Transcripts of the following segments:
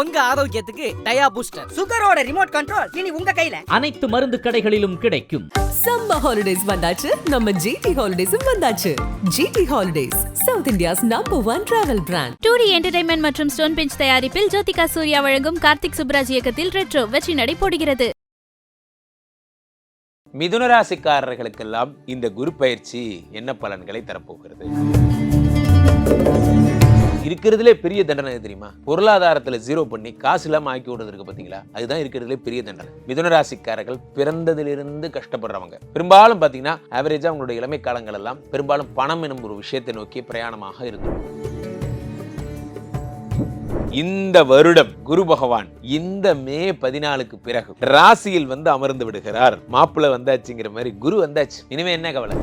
உங்க ஆரோக்கியத்துக்கு dia booster. சுகரோட ரிமோட் கண்ட்ரோல் இனி உங்க கையில. அனைத்து மருந்து கடைகளிலும் கிடைக்கும். சம்மர் ஹாலிடேஸ் வந்தாச்சு. நம்ம ஜிடி ஹாலிடேஸும் வந்தாச்சு. GT holidays south India's number one travel brand two D entertainment மற்றும் ஸ்டோன் பெஞ்ச் தயாரிப்பில் ஜோதிகா சூர்யா வழங்கும் கார்த்திக் சுப்ராஜ் இயக்கத்தில் ரெட்ரோ வெற்றி நடை போடுகிறது. மிதுன ராசிக்காரர்களுக்கெல்லாம் இந்த குரு பயிற்சி என்ன பலன்களை தரப்போகிறது? இருக்கிறதுலே பெரிய தண்டனை தெரியுமா? பொருளாதாரத்துல ஜீரோ பண்ணி காசு இல்லாம ஆக்கி விடுறதுக்கு பாத்தீங்களா அதுதான் இருக்கிறதுலே பெரிய தண்டனை. மிதுன ராசிக்காரர்கள் பிறந்ததிலிருந்து கஷ்டப்படுறவங்க. பெரும்பாலும் பாத்தீங்கன்னா ஆவரேஜாக அவங்களுடைய இளமை காலங்கள் எல்லாம் பெரும்பாலும் பணம் எனும் ஒரு விஷயத்தை நோக்கி பிரயாணமாக இருக்கும் இந்த வருடம் குரு பகவான் இந்த மே பதினாலுக்கு பிறகு ராசியில் வந்து அமர்ந்து விடுகிறார். மாப்பிள்ளை வந்தாச்சுங்கிற மாதிரி குரு வந்தாச்சு. இனிமே என்ன கவலை?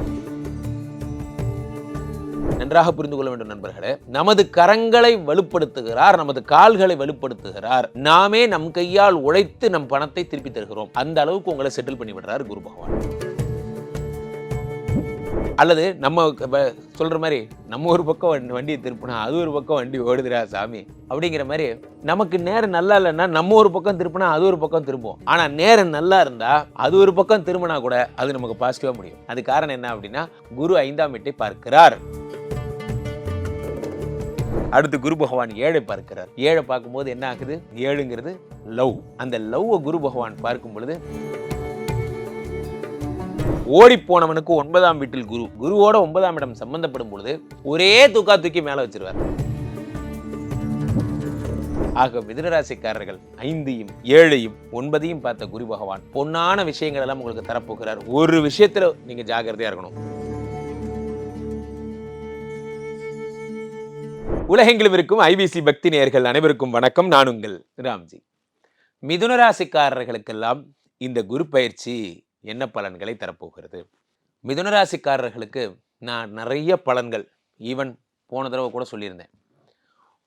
நன்றாக புரிந்து கொள்ள வேண்டும் நண்பர்களே. நமது கரங்களை வலுப்படுத்துகிறார் நமது கால்களை வலுப்படுத்துகிறார். நாமே நம் கையால் உழைத்து நம் பணத்தை திருப்பி தருகிறோம். அந்த அளவுக்கு உங்களை செட்டில் பண்ணி விடுறார் குரு பகவான். அல்லது நம்ம சொல்கிற மாதிரி நம்ம ஒரு பக்கம் வண்டி- வண்டியை திருப்பினா அது ஒரு பக்கம் வண்டி ஓடுதுடா சாமி அப்படிங்கிற மாதிரி நமக்கு நேரம் நல்லா இல்லைன்னா நம்ம ஒரு பக்கம் திருப்பினா அது ஒரு பக்கம் திரும்பும் ஆனால் நேரம் நல்லா இருந்தால் அது ஒரு பக்கம் திரும்பினா கூட அது நமக்கு பாசிட்டிவாக முடியும். அது காரணம் என்ன அப்படின்னா குரு ஐந்தாம் வீட்டை பார்க்கிறார். அடுத்து குரு பகவான் ஏழை பார்க்கிறார். ஏழை பார்க்கும்போது என்ன ஆகுது? ஏழுங்கிறது லவ். அந்த லவ்வை குரு பகவான் பார்க்கும் பொழுது ஓடி போனவனுக்கு ஒன்பதாம் வீட்டில் குரு. குருவோட ஒன்பதாம் இடம் சம்பந்தப்படும் பொழுது ஒரே தூக்கா தூக்கி மேல வச்சிருவார். ஆக மிதனராசிக்காரர்கள் ஐந்தையும் ஏழையும் ஒன்பதையும் பார்த்த குரு பகவான் பொன்னான விஷயங்கள் எல்லாம் உங்களுக்கு தரப்போகிறார். ஒரு விஷயத்துல நீங்க ஜாக்கிரதையா இருக்கணும். உலகெங்கிலும் இருக்கும் ஐபிசி பக்தி நேயர்கள் அனைவருக்கும் வணக்கம். நான் உங்கள் ராம்ஜி. மிதுன ராசிக்காரர்களுக்கெல்லாம் இந்த குரு பயிற்சி என்ன பலன்களை தரப்போகிறது? மிதுனராசிக்காரர்களுக்கு நான் நிறைய பலன்கள் ஈவன் போன தடவை கூட சொல்லியிருந்தேன்.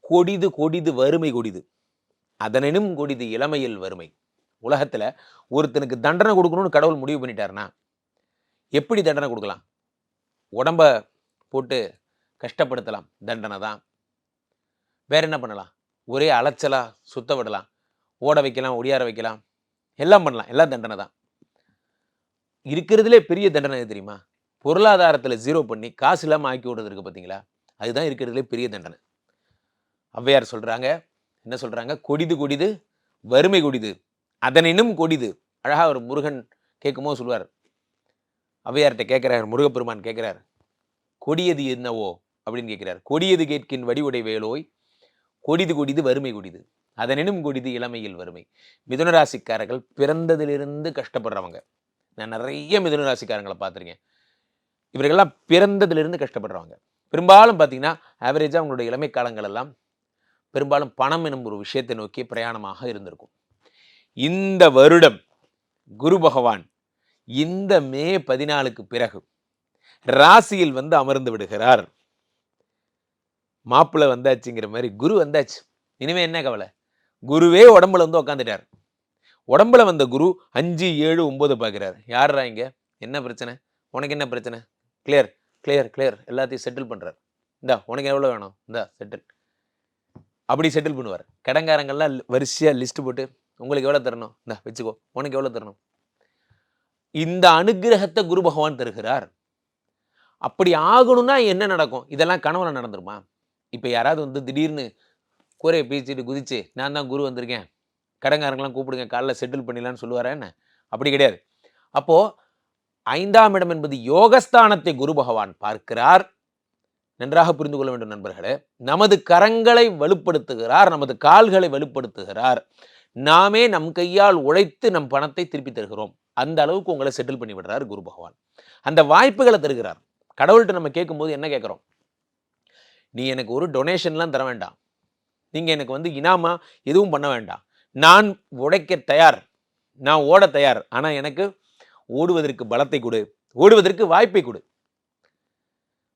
கொடிது கொடிது வறுமை கொடிது. அதனினும் கொடிது இளமையில் வறுமை. உலகத்தில் ஒருத்தனுக்கு தண்டனை கொடுக்கணும்னு கடவுள் முடிவு பண்ணிட்டாருனா எப்படி தண்டனை கொடுக்கலாம்? உடம்ப போட்டு கஷ்டப்படுத்தலாம் தண்டனை தான். வேற என்ன பண்ணலாம்? ஒரே அலைச்சலாக சுத்த விடலாம் ஓட வைக்கலாம் ஒடியார வைக்கலாம். எல்லாம் பண்ணலாம். எல்லாம் தண்டனை தான். இருக்கிறதுலே பெரிய தண்டனை தெரியுமா? பொருளாதாரத்தில் ஜீரோ பண்ணி காசு இல்லாமல் ஆக்கி விடுறதுக்கு பார்த்தீங்களா அதுதான் இருக்கிறதுலே பெரிய தண்டனை. ஔவையார் சொல்றாங்க என்ன சொல்றாங்க? கொடிது கொடிது வறுமை கொடிது அதனினும் கொடிது. அழகா ஒரு முருகன் கேட்கும்போது சொல்வார் ஔவையார்கிட்ட கேட்கிறார் முருகப்பெருமான் கேட்குறார் கொடியது என்னவோ? அப்படின்னு கேட்குறார். கொடியது கேட்கின் வடிவுடை வேலோய் கொடிது கொடிது வறுமை கொடிது அதனினும் கொடிது இளமையில் வறுமை. மிதுன ராசிக்காரர்கள் பிறந்ததிலிருந்து கஷ்டப்படுறவங்க. நான் நிறைய மிதுன ராசிக்காரங்களை பார்த்துருக்கேன். இவர்கள்லாம் பிறந்ததிலிருந்து கஷ்டப்படுறவங்க. பெரும்பாலும் பார்த்தீங்கன்னா ஆவரேஜாக அவங்களுடைய இளமை காலங்கள் எல்லாம் பெரும்பாலும் பணம் எனும் ஒரு விஷயத்தை நோக்கி பிரயாணமாக இருந்திருக்கும். இந்த வருடம் குரு பகவான் இந்த மே பதினாலுக்கு பிறகு ராசியில் வந்து அமர்ந்து விடுகிறார். மாப்பிள்ளை வந்தாச்சுங்கிற மாதிரி குரு வந்தாச்சு. இனிமே என்ன கவலை? குருவே உடம்புல வந்து உக்காந்துட்டார். உடம்புல வந்த குரு அஞ்சு ஏழு ஒம்பது பார்க்குறாரு யாரா இங்கே? என்ன பிரச்சனை? உனக்கு என்ன பிரச்சனை? கிளியர் கிளியர் கிளியர் எல்லாத்தையும் செட்டில் பண்ணுறாரு இந்தா உனக்கு எவ்வளோ வேணும்? இந்தா செட்டில் அப்படி செட்டில் பண்ணுவார். கடங்காரங்கள்லாம் வரிசையாக லிஸ்ட் போட்டு உங்களுக்கு எவ்வளோ தரணும்? இந்தா வச்சுக்கோ. உனக்கு எவ்வளோ தரணும்? இந்த அனுக்கிரகத்தை குரு பகவான் தருகிறார். அப்படி ஆகணும்னா என்ன நடக்கும்? இதெல்லாம் கனவுல நடந்துருமா? இப்போ யாராவது வந்து திடீர்னு கூரையை பீச்சிட்டு குதிச்சு நான் தான் குரு வந்திருக்கேன். கடங்காரங்களாம் கூப்பிடுங்க காலைல செட்டில் பண்ணிடலான்னு சொல்லுவாரா என்ன? அப்படி கிடையாது. அப்போ ஐந்தாம் இடம் என்பது யோகஸ்தானத்தை குரு பகவான் பார்க்கிறார். நன்றாக புரிந்து கொள்ள வேண்டும் நண்பர்களே. நமது கரங்களை வலுப்படுத்துகிறார் நமது கால்களை வலுப்படுத்துகிறார். நாமே நம் கையால் உழைத்து நம் பணத்தை திருப்பி தருகிறோம். அந்த அளவுக்கு உங்களை செட்டில் பண்ணி விடுறார் குரு பகவான். அந்த வாய்ப்புகளை தருகிறார். கடவுள்கிட்ட நம்ம கேட்கும்போது என்ன கேட்குறோம்? நீ எனக்கு ஒரு டொனேஷன்லாம் தர வேண்டாம். நீங்கள் எனக்கு வந்து இனாமா எதுவும் பண்ண வேண்டாம். நான் உடைக்க தயார். நான் ஓட தயார். ஆனால் எனக்கு ஓடுவதற்கு பலத்தை கொடு. ஓடுவதற்கு வாய்ப்பை கொடு.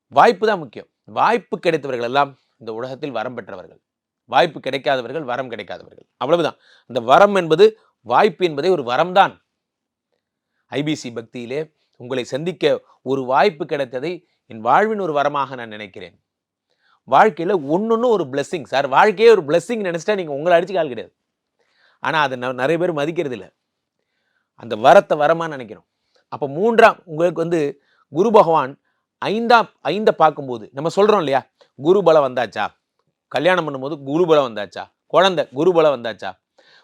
வாய்ப்பு தான் முக்கியம். வாய்ப்பு கிடைத்தவர்கள் எல்லாம் இந்த உலகத்தில் வரம் பெற்றவர்கள். வாய்ப்பு கிடைக்காதவர்கள் வரம் கிடைக்காதவர்கள். அவ்வளவுதான். அந்த வரம் என்பது வாய்ப்பு என்பதே ஒரு வரம்தான். ஐபிசி பக்தியிலே உங்களை சந்திக்க ஒரு வாய்ப்பு கிடைத்ததை என் வாழ்வின் ஒரு வரமாக நான் நினைக்கிறேன். வாழ்க்கையில் ஒன்று ஒரு பிளெஸ்ஸிங் சார் வாழ்க்கையே ஒரு பிளெஸ்ஸிங் நினச்சிட்டா நீங்கள் உங்களை அடிச்சு கால் கிடையாது. ஆனால் அதை ந- நிறைய பேர் மதிக்கிறது இல்லை அந்த வரத்தை வரமாக நினைக்கிறோம். அப்போ மூன்றாம் உங்களுக்கு வந்து குரு பகவான் ஐந்தாம் ஐந்தை பார்க்கும்போது நம்ம சொல்கிறோம் இல்லையா? குரு பலம் வந்தாச்சா? கல்யாணம் பண்ணும்போது குரு பலம் வந்தாச்சா? குழந்தை குரு பலம் வந்தாச்சா?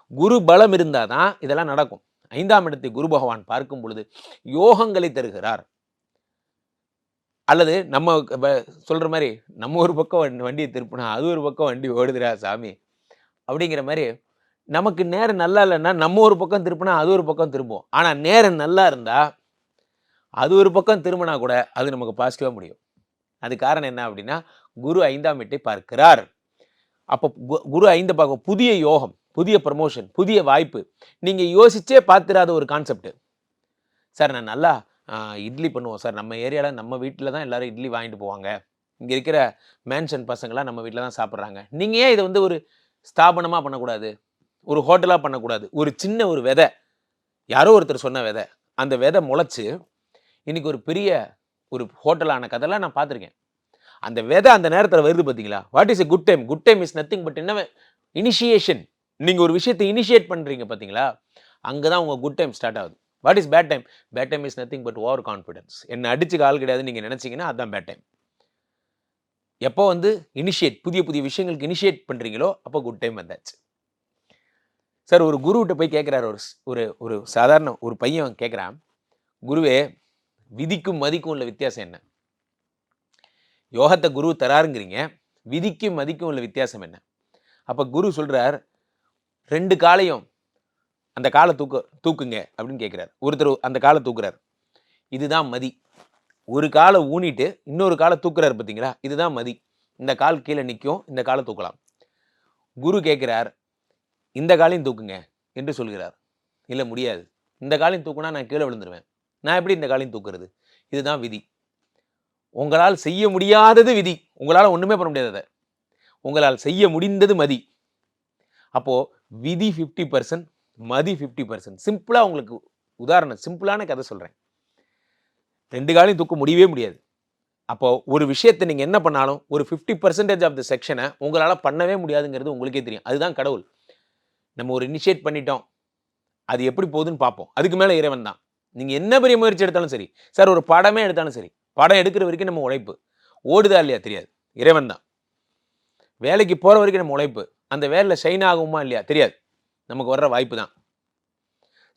குரு பலம் இருந்தால் தான் இதெல்லாம் நடக்கும். ஐந்தாம் இடத்தை குரு பகவான் பார்க்கும் பொழுது யோகங்களை தருகிறார். அல்லது நம்ம சொல்கிற சொல்ற மாதிரி நம்ம ஒரு பக்கம் வண்டியை திருப்பினா அது ஒரு பக்கம் வண்டி ஓடுதுரா சாமி. அப்படிங்கிற மாதிரி நமக்கு நேரம் நல்லா இல்லைன்னா நம்ம ஒரு பக்கம் திருப்பினா அது ஒரு பக்கம் திரும்பும். ஆனால் நேரம் நல்லா இருந்தால் அது ஒரு பக்கம் திரும்பினா கூட அது நமக்கு பாசிட்டிவாக முடியும். அது காரணம் என்ன அப்படின்னா குரு ஐந்தாம் வீட்டை பார்க்கிறார். அப்போ கு- குரு ஐந்த பார்க்க புதிய யோகம் புதிய ப்ரமோஷன் புதிய வாய்ப்பு. நீங்கள் யோசிச்சே பார்த்துடாத ஒரு கான்செப்ட் சார் நான் நல்லா இட்லி பண்ணுவோம். சார் நம்ம ஏரியாவில் நம்ம வீட்டில் தான் எல்லோரும் இட்லி வாங்கிட்டு போவாங்க. இங்கே இருக்கிற மேன்ஷன் பசங்களாம் நம்ம வீட்டில் தான் சாப்பிட்றாங்க. நீங்கள் ஏன் இதை வந்து ஒரு ஸ்தாபனமாக பண்ணக்கூடாது? ஒரு ஹோட்டலாக பண்ணக்கூடாது. ஒரு சின்ன ஒரு விதை. யாரோ ஒருத்தர் சொன்ன விதை. அந்த விதை முளைச்சி இன்றைக்கி ஒரு பெரிய ஒரு ஹோட்டலான கதைலாம் நான் பார்த்துருக்கேன். அந்த விதை அந்த நேரத்தில் வருது பார்த்தீங்களா what is a good time good time is nothing but என்ன? இனிஷியேஷன் நீங்கள் ஒரு விஷயத்தை இனிஷியேட் பண்ணுறீங்க பார்த்தீங்களா அங்கே தான் உங்கள் குட் டைம் ஸ்டார்ட் ஆகுது. What is bad time bad time is nothing but over confidence என்ன அடிச்சு கால் கிடையாது நீங்கள் நினச்சிங்கன்னா அதுதான் பேட் டைம் எப்போ வந்து இனிஷியேட் புதிய புதிய விஷயங்களுக்கு இனிஷியேட் பண்ணுறீங்களோ அப்போ குட் டைம் வந்தாச்சு. சார் ஒரு குருவிட்ட போய் கேட்குறாரு ஒரு ஒரு ஒரு சாதாரண ஒரு பையன் கேட்குறான் குருவே விதிக்கும் மதிக்கும் உள்ள வித்தியாசம் என்ன? யோகத்தை குரு தராருங்கிறீங்க. விதிக்கும் மதிக்கும் உள்ள வித்தியாசம் என்ன? அப்போ குரு சொல்கிறார் ரெண்டு காலையும் அந்த காலை தூக்க தூக்குங்க அப்படின்னு கேட்குறாரு ஒருத்தர் அந்த காலை தூக்குறாரு. இதுதான் மதி. ஒரு காலை ஊனிட்டு இன்னொரு காலை தூக்குறாரு பார்த்தீங்களா இதுதான் மதி. இந்த கால் கீழே நிற்கும் இந்த காலை தூக்கலாம். குரு கேட்குறார் இந்த காலையும் தூக்குங்க என்று சொல்கிறார். இல்லை முடியாது. இந்த காலையும் தூக்குனா நான் கீழே விழுந்துருவேன். நான் எப்படி இந்த காலையும் தூக்குறது? இதுதான் விதி. உங்களால் செய்ய முடியாதது விதி. உங்களால் ஒன்றுமே பண்ண முடியாததை உங்களால் செய்ய முடிந்தது மதி. அப்போது விதி ஃபிஃப்டி பர்சன்ட் மதி ஃபிஃப்டி பர்சன்ட் சிம்பிளாக உங்களுக்கு உதாரணம் சிம்பிளான கதை சொல்கிறேன் ரெண்டு காலையும் தூக்க முடியவே முடியாது. அப்போ ஒரு விஷயத்தை நீங்கள் என்ன பண்ணாலும் ஒரு ஃபிஃப்டி பர்சன்டேஜ் ஆஃப் த செக்ஷனை உங்களால் பண்ணவே முடியாதுங்கிறது உங்களுக்கே தெரியும். அதுதான் கடவுள். நம்ம ஒரு இனிஷியேட் பண்ணிட்டோம். அது எப்படி போகுதுன்னு பார்ப்போம். அதுக்கு மேலே இறைவன் தான். நீங்கள் என்ன பெரிய முயற்சி எடுத்தாலும் சரி சார் ஒரு படமே எடுத்தாலும் சரி படம் எடுக்கிற வரைக்கும் நம்ம உழைப்பு. ஓடுதா இல்லையா தெரியாது. இறைவன் தான். வேலைக்கு போகிற வரைக்கும் நம்ம உழைப்பு. அந்த வேலையில் ஷைன் ஆகுமா இல்லையா தெரியாது. நமக்கு வர்ற வாய்ப்பு தான்.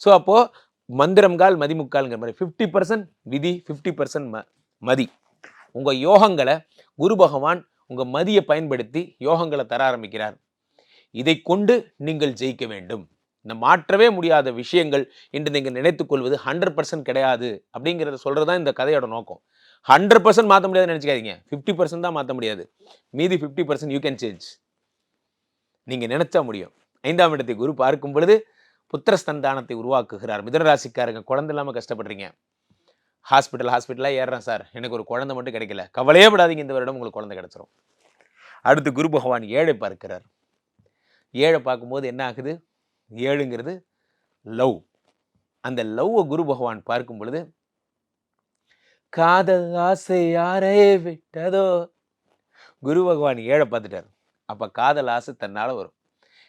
ஸோ அப்போது மந்திரம்கால் மதிமுக்கால்ங்கிற மாதிரி ஃபிஃப்டி பர்சன்ட் விதி ஃபிஃப்டி பர்சன்ட் ம மதி. உங்கள் யோகங்களை குரு பகவான் உங்கள் மதியை பயன்படுத்தி யோகங்களை தர ஆரம்பிக்கிறார். இதை கொண்டு நீங்கள் ஜெயிக்க வேண்டும். இந்த மாற்றவே முடியாத விஷயங்கள் என்று நீங்கள் நினைத்துக்கொள்வது ஹண்ட்ரட் பர்சன்ட் கிடையாது அப்படிங்கிறத சொல்கிறது தான் இந்த கதையோட நோக்கம். ஹண்ட்ரட் பர்சன்ட் மாற்ற முடியாதுன்னு நினச்சிக்காதீங்க. ஃபிஃப்டி பர்சன்ட் தான் மாற்ற முடியாது. மீதி fifty percent you can change நீங்கள் நினச்சா முடியும். ஐந்தாம் இடத்தை குரு பார்க்கும் பொழுது புத்திரஸ்தந்தானத்தை உருவாக்குகிறார். மிதனராசிக்காரங்க குழந்தை இல்லாமல் கஷ்டப்படுறீங்க. ஹாஸ்பிட்டல் ஹாஸ்பிட்டலாக ஏறுறேன் சார். எனக்கு ஒரு குழந்தை மட்டும் கிடைக்கல. கவலையே படாதீங்க. இந்த வருடம் உங்களுக்கு குழந்தை கிடைச்சிரும். அடுத்து குரு பகவான் ஏழை பார்க்கிறார். ஏழை பார்க்கும்போது என்ன ஆகுது? ஏழுங்கிறது லவ். அந்த லவ்வை குரு பகவான் பார்க்கும் பொழுது காதல் ஆசை யாரே விட்டதோ? குரு பகவான் ஏழை பார்த்துட்டார். அப்போ காதல் ஆசை தன்னால் வரும்.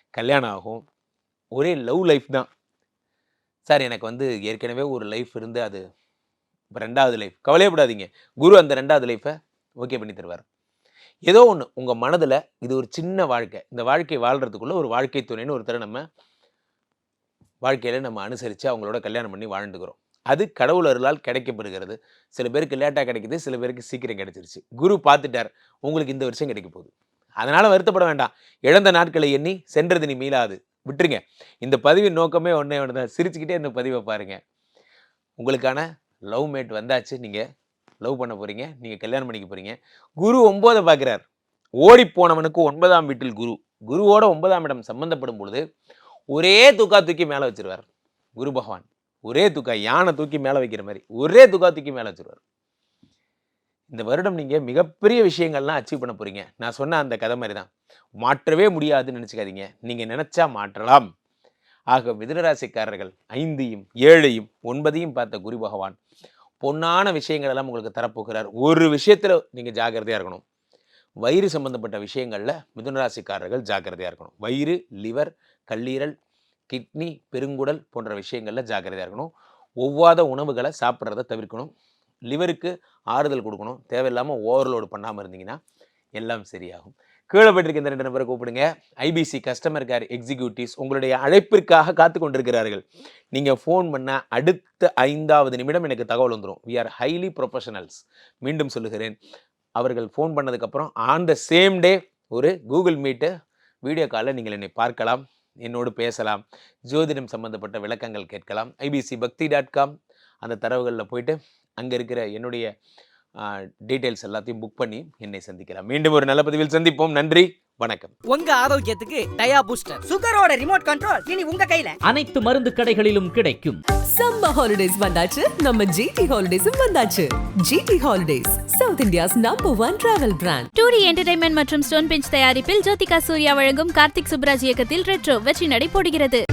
கல்யாணம் ஆகும். ஒரே லவ் லைஃப் தான். சார் எனக்கு வந்து ஏற்கனவே ஒரு லைஃப் இருந்து அது இப்போ ரெண்டாவது லைஃப். கவலையப்படாதீங்க. குரு அந்த ரெண்டாவது லைஃப்பை ஓகே பண்ணி தருவார். ஏதோ ஒன்று உங்கள் மனதில் இது ஒரு சின்ன வாழ்க்கை. இந்த வாழ்க்கை வாழ்கிறதுக்குள்ளே ஒரு வாழ்க்கை துணைன்னு ஒருத்தரை நம்ம வாழ்க்கையில் நம்ம அனுசரித்து அவங்களோட கல்யாணம் பண்ணி வாழ்ந்துக்கிறோம். அது கடவுள் அருளால் கிடைக்கப்படுகிறது. சில பேருக்கு லேட்டாக கிடைக்குது சில பேருக்கு சீக்கிரம் கிடைச்சிருச்சு. குரு பார்த்துட்டார் உங்களுக்கு இந்த வருஷம் கிடைக்க போகுது. அதனால் வருத்தப்பட வேண்டாம். இழந்த நாட்களை எண்ணி சென்றது நீ மீளாது. விட்டுருங்க. இந்த பதிவின் நோக்கமே ஒன்றே ஒன்று தான் சிரிச்சுக்கிட்டே இந்த பதிவை பாருங்கள் உங்களுக்கான லவ் மேட் வந்தாச்சு. நீங்கள் லவ் பண்ண போகிறீங்க நீங்கள் கல்யாணம் பண்ணிக்க போகிறீங்க குரு ஒம்போதை பார்க்குறார். ஓடி போனவனுக்கு ஒன்பதாம் வீட்டில் குரு. குருவோட ஒன்பதாம் இடம் சம்மந்தப்படும் பொழுது ஒரே தூக்கா தூக்கி மேலே வச்சிருவார். குரு பகவான். ஒரே தூக்கா யானை தூக்கி மேலே வைக்கிற மாதிரி. ஒரே தூக்கா தூக்கி மேலே வச்சிருவார். இந்த வருடம் நீங்கள் மிகப்பெரிய விஷயங்கள்லாம் அச்சீவ் பண்ண போகிறீங்க நான் சொன்ன அந்த கதை மாதிரி தான் மாற்றவே முடியாதுன்னு நினச்சிக்காதீங்க. நீங்கள் நினச்சா மாற்றலாம். ஆக மிதுனராசிக்காரர்கள் ஐந்தையும் ஏழையும் ஒன்பதையும் பார்த்த குரு பகவான் பொன்னான விஷயங்கள் எல்லாம் உங்களுக்கு தரப்போகிறார். ஒரு விஷயத்தில் நீங்கள் ஜாக்கிரதையாக இருக்கணும். வயிறு சம்பந்தப்பட்ட விஷயங்களில் மிதுனராசிக்காரர்கள் ஜாக்கிரதையாக இருக்கணும். வயிறு லிவர் கல்லீரல் கிட்னி பெருங்குடல் போன்ற விஷயங்களில் ஜாக்கிரதையாக இருக்கணும். ஒவ்வாத உணவுகளை சாப்பிட்றத தவிர்க்கணும். லிவருக்கு ஆறுதல் கொடுக்கணும். தேவையில்லாமல் ஓவர்லோடு பண்ணாமல் இருந்தீங்கன்னா எல்லாம் சரியாகும். கீழே போயிட்டிருக்க இந்த ரெண்டு நபரை கூப்பிடுங்க. ஐபிசி கஸ்டமர் கேர் எக்ஸிக்யூட்டிவ்ஸ் உங்களுடைய அழைப்பிற்காக காத்து கொண்டிருக்கிறார்கள். நீங்கள் ஃபோன் பண்ண அடுத்த ஐந்தாவது நிமிடம் எனக்கு தகவல் வந்துடும் வி ஆர் ஹைலி ப்ரொஃபஷனல்ஸ் மீண்டும் சொல்லுகிறேன். அவர்கள் ஃபோன் பண்ணதுக்கப்புறம் ஆன் த சேம் டே ஒரு கூகுள் மீட்டு வீடியோ காலில் நீங்கள் என்னை பார்க்கலாம் என்னோடு பேசலாம் ஜோதிடம் சம்பந்தப்பட்ட விளக்கங்கள் கேட்கலாம் ஐபிசி பக்தி டாட் காம் அந்த தரவுகளில் போயிட்டு அங்கே இருக்கிற என்னுடைய டீட்டெயில்ஸ் எல்லாத்தையும் புக் பண்ணி என்னை சந்திக்கலாம். மீண்டும் ஒரு நல்ல பதிவில் சந்திப்போம். நன்றி வணக்கம். உங்க ஆரோக்கியத்துக்கு டயா பூஸ்டர் சுகரோட ரிமோட் கண்ட்ரோல் இனி உங்க கையில. அனைத்து மருந்து கடைகளிலும் கிடைக்கும். சம்மர் ஹாலிடேஸ் வந்தாச்சு. நம்ம ஜிடி ஹாலிடேஸும் வந்தாச்சு. GT holidays south India's number one travel brand two D entertainment மற்றும் ஸ்டோன் பெஞ்ச் தயாரிப்பில் ஜோதிகா சூர்யா வழங்கும் கார்த்திக் சுப்ராஜ் இயக்கத்தில் ரெட்ரோ வெற்றி நடை போடுகிறது.